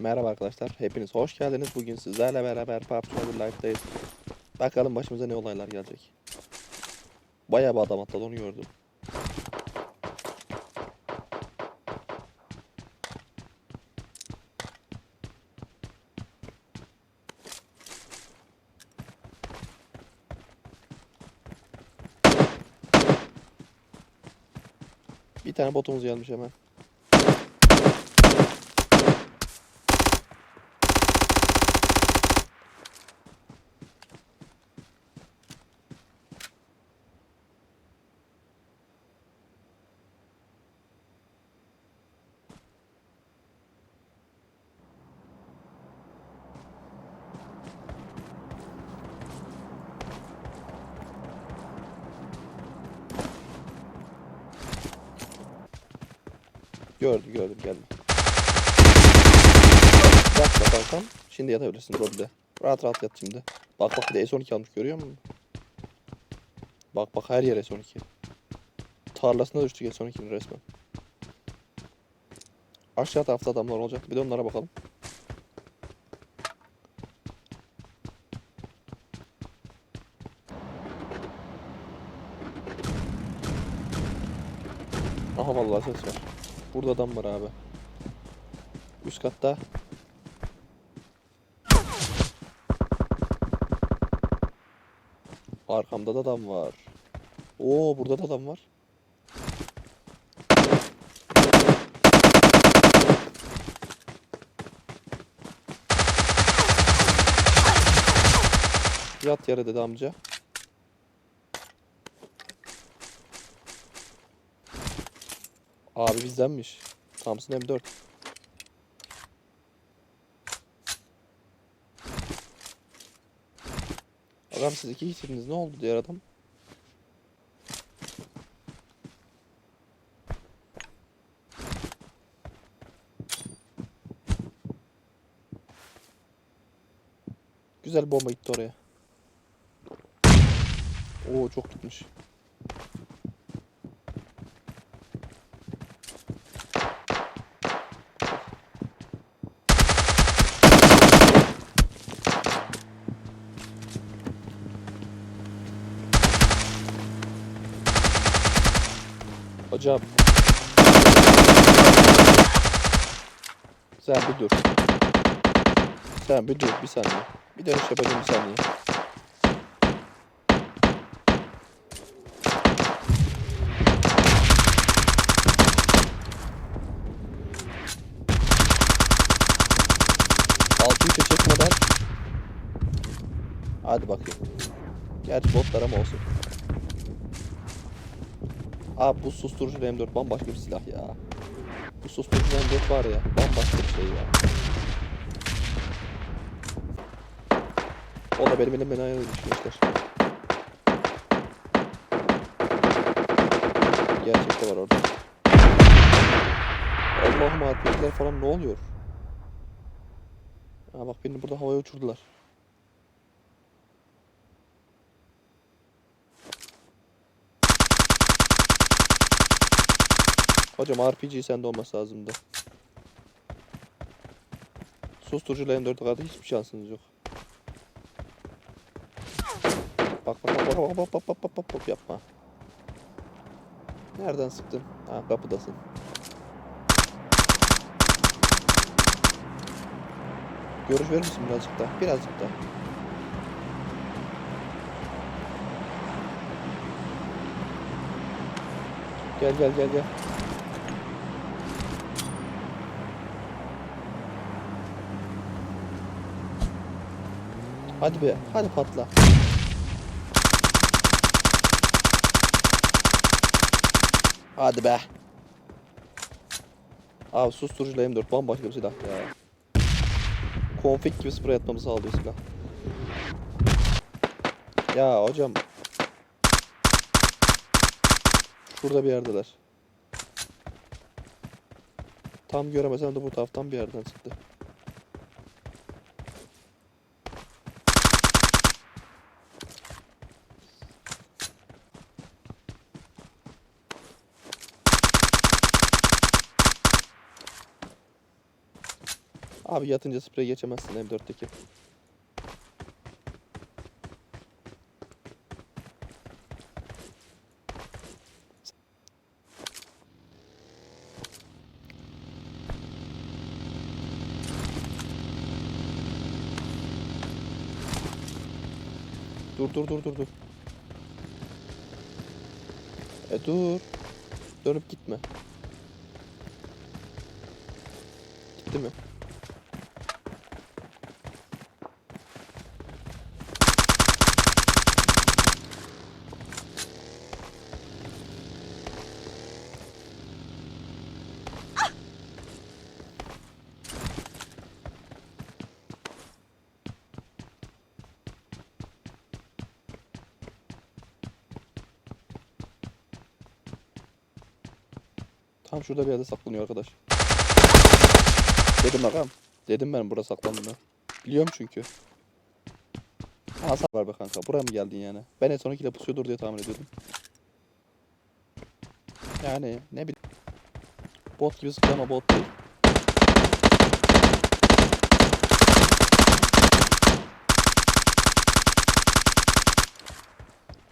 Merhaba arkadaşlar, hepiniz hoş geldiniz. Bugün sizlerle beraber PUBG Mobile. Bakalım başımıza ne olaylar gelecek. Bayağı bir adam atladı onu gördüm. Bir tane botumuz gelmiş hemen. Gördü gördüm gelme. Yat kankam. Şimdi yatabilirsin lobide. Rahat rahat yat şimdi. Bak bak bir de S12 almış görüyor musun? Bak bak her yer S12. Tarlasına düştük S12'nin resmen. Aşağı tarafta adamlar olacak. Bir de onlara bakalım. Aha vallahi ses var. Burada adam var abi. Üst katta. Arkamda da adam var. Oo burada da adam var. Yat yere dedi amca. Abi bizdenmiş. Thompson M4. Adam siz iki kişisiniz ne oldu diğer adam? Güzel bomba gitti oraya. Oo çok gitmiş. Hocam. Sen bir dur. Sen bir dur bir saniye. Bir dönüş yapacağım bir saniye. Altı üçe çekmeden Hadi bakayım. Gerçi botlar ama olsun. Abi bu susturucu M4 bambaşka bir silah ya. Bu susturucu M4 var ya bambaşka bir şey ya. O da benim elimden ayrılmış gençler. Gerçekte var orada. Allah'ım AP'ler falan ne oluyor? Ha bak beni burada havaya uçurdular. Hocam RPG sende olması lazımdı. Susturucuyla M4 kadar hiçbir şansınız yok. Bak bak bak bak bak bak bak bak bak bak yapma. Nereden sıktın? Ha kapıdasın. Görüş verir misin birazcık daha? Birazcık daha. Gel gel gel gel. Hadi be, hadi patla. Hadi be. Abi susturucuyla M4 bambaşka bir silah ya. Konfig gibi sprey atmamı sağlıyor silah. Ya hocam. Şurada bir yerdeler. Tam göremesem de bu taraftan bir yerden çıktı. Abi yatınca sprey geçemezsin M4'teki. Dur dur dur dur dur. E dur. Dönüp gitme. Gitti mi? Tam şurada bir yerde saklanıyor arkadaş. Dedim bakalım. Dedim ben burada saklandığını. Biliyorum çünkü. Hasar var be kanka. Buraya mı geldin yani? Ben en son ikiyle pusuyordur diye tahmin ediyordum. Yani ne bileyim. Bot gibi sıkıyor bot değil.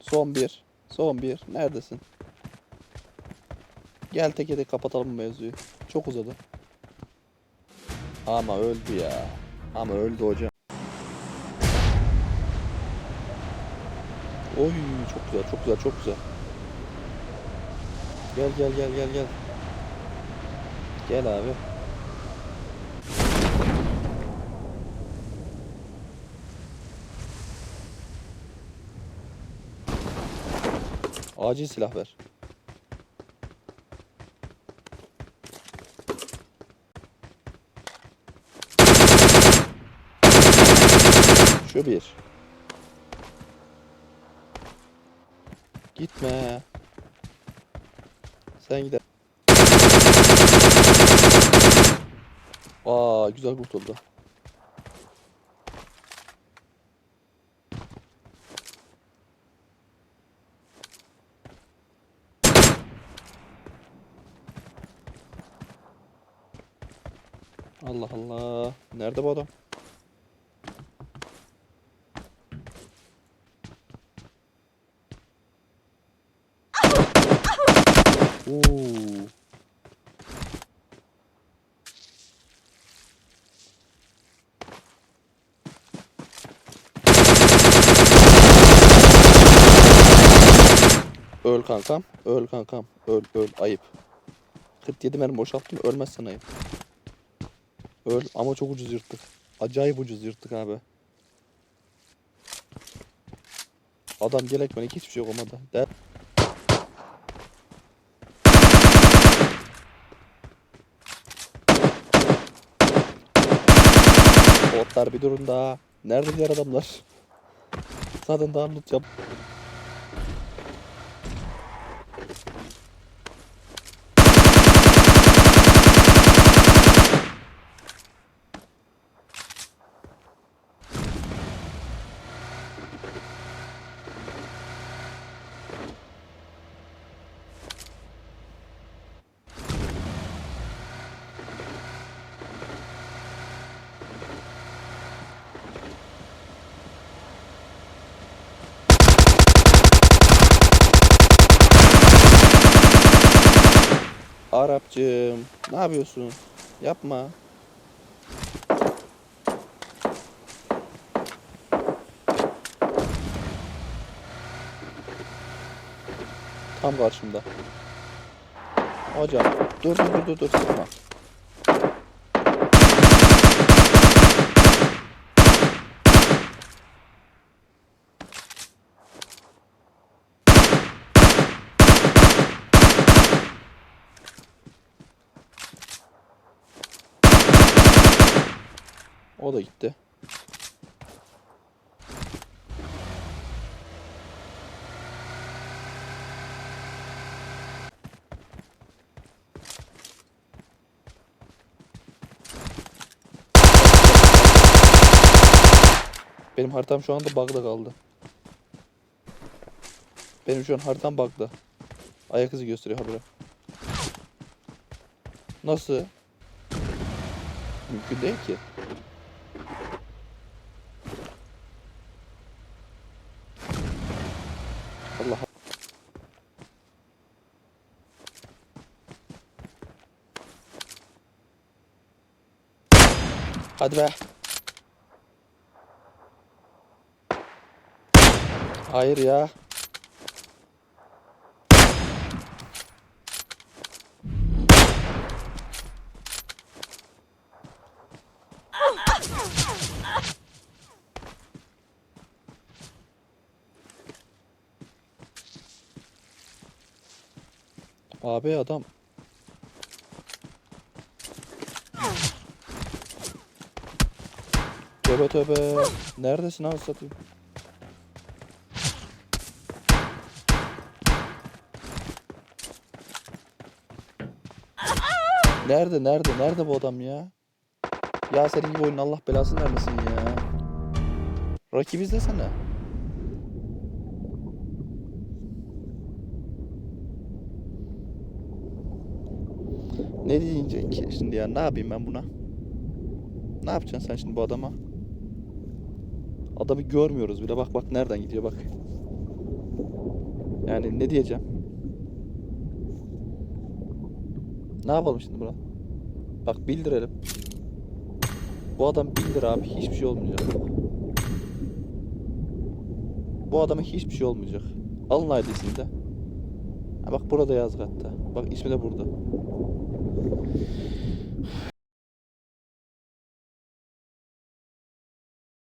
Son bir. Son bir. Neredesin? Gel teke tek kapatalım bu mevzuyu. Çok uzadı. Ama öldü ya. Ama öldü hocam. Oy çok güzel çok güzel çok güzel. Gel gel gel gel gel. Gel abi. Acil silah ver. Şu bir. Gitme. Sen gider. Aa güzel kurtuldu. Allah Allah. Nerede bu adam? Öl kankam. Öl kankam. Öl öl ayıp. 47 mermi boşalttım ölmezsen ayıp. Öl ama çok ucuz yırttık. Acayip ucuz yırttık abi. Adam gelek melek hiçbir şey olmadı. De Botlar bir durun daha. Nerede diğer adamlar? Zaten daha loot yap. Arapçım, ne yapıyorsun? Yapma. Tam karşımda. Hocam, dur dur dur dur sıkma. O da gitti. Benim haritam şu anda bug'da kaldı. Benim şu an haritam bug'da. Ayak izi gösteriyor habire. Nasıl? Mümkün değil ki. Allah Hadi be. Hayır ya. Abi adam. Tövbe tövbe. Neredesin abi satayım? Nerede nerede nerede bu adam ya? Ya senin gibi oyunun Allah belasını vermesin ya. Rakip izlesene. Ne diyeceksin ki şimdi ya? Ne yapayım ben buna? Ne yapacaksın sen şimdi bu adama? Adamı görmüyoruz bile. Bak bak nereden gidiyor bak. Yani ne diyeceğim? Ne yapalım şimdi buna? Bak bildirelim. Bu adam bildir abi. Hiçbir şey olmayacak. Bu adama hiçbir şey olmayacak. Alın ID'sini de. Bak burada yaz hatta. Bak ismi de burada.